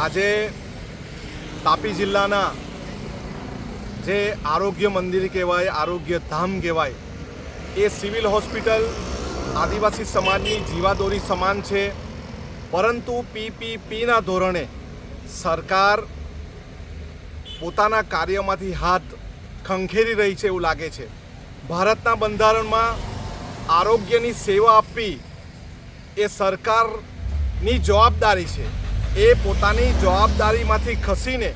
આજે તાપી જિલ્લાના જે આરોગ્ય મંદિર કહેવાય, આરોગ્ય ધામ કહેવાય, એ સિવિલ હોસ્પિટલ આદિવાસી સમાજની જીવાદોરી સમાન છે. પરંતુ પીપીપીના ધોરણે સરકાર પોતાના કાર્યમાંથી હાથ ખંખેરી રહી છે એવું લાગે છે. ભારતના બંધારણમાં આરોગ્યની સેવા આપવી એ સરકારની જવાબદારી છે. એ પોતાની જવાબદારીમાંથી ખસીને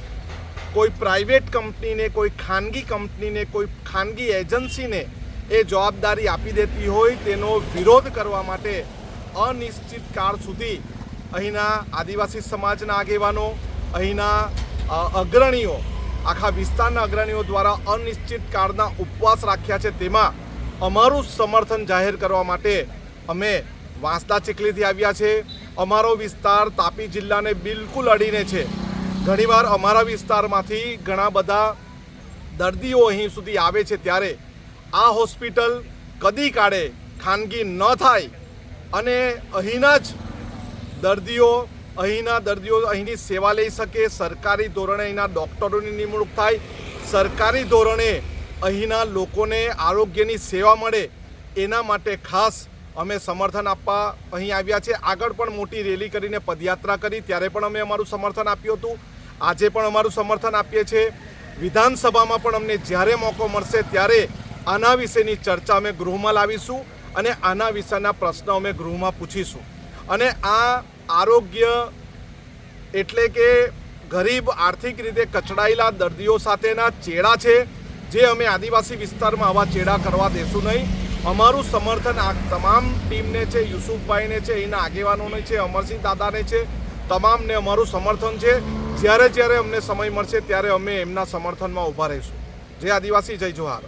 કોઈ પ્રાઇવેટ કંપનીને, કોઈ ખાનગી કંપનીને, કોઈ ખાનગી એજન્સીને એ જવાબદારી આપી દેતી હોય તેનો વિરોધ કરવા માટે અનિશ્ચિત કાળ સુધી અહીંના આદિવાસી સમાજના આગેવાનો, અહીંના અગ્રણીઓ, આખા વિસ્તારના અગ્રણીઓ દ્વારા અનિશ્ચિત કાળના ઉપવાસ રાખ્યા છે. તેમાં અમારું સમર્થન જાહેર કરવા માટે અમે વાંસદા ચીખલીથી આવ્યા છે. અમારો વિસ્તાર તાપી જિલ્લાને બિલકુલ અડીને છે. ઘણીવાર અમારા વિસ્તારમાંથી ઘણા બધા દર્દીઓ અહીં સુધી આવે છે ત્યારે આ હોસ્પિટલ કદી કાળે ખાનગી ન થાય અને અહીંના જ દર્દીઓ, અહીંના દર્દીઓ અહીંની સેવા લઈ શકે, સરકારી ધોરણે અહીંના ડૉક્ટરોની નિમણૂક થાય, સરકારી ધોરણે અહીંના લોકોને આરોગ્યની સેવા મળે, એના માટે ખાસ અમે સમર્થન આપવા અહીં આવ્યા છે. આગળ પણ મોટી રેલી કરીને પદયાત્રા કરી. ત્યારે પણ અમે અમારું સમર્થન આપ્યું હતું. આજે પણ અમારું સમર્થન આપીએ છીએ. વિધાનસભામાં પણ અમને જ્યારે મોકો મળશે ત્યારે આના વિશેની ચર્ચા અમે ગૃહમાં લાવીશું અને આના વિશેના પ્રશ્નો અમે ગૃહમાં પૂછીશું. અને આ આરોગ્ય એટલે કે ગરીબ આર્થિક રીતે કચડાયેલા દર્દીઓ સાથેના ચેડા છે. જે અમે આદિવાસી વિસ્તારમાં આવા ચેડા કરવા દેશું નહીં. અમારું સમર્થન આ તમામ ટીમને છે, યુસુફભાઈને છે, એના આગેવાનોને છે, અમરસિંહ દાદાને છે, તમામને અમારું સમર્થન છે. જ્યારે જ્યારે અમને સમય મળશે ત્યારે અમે એમના સમર્થનમાં ઊભા રહીશું. જય આદિવાસી, જય જોહાર.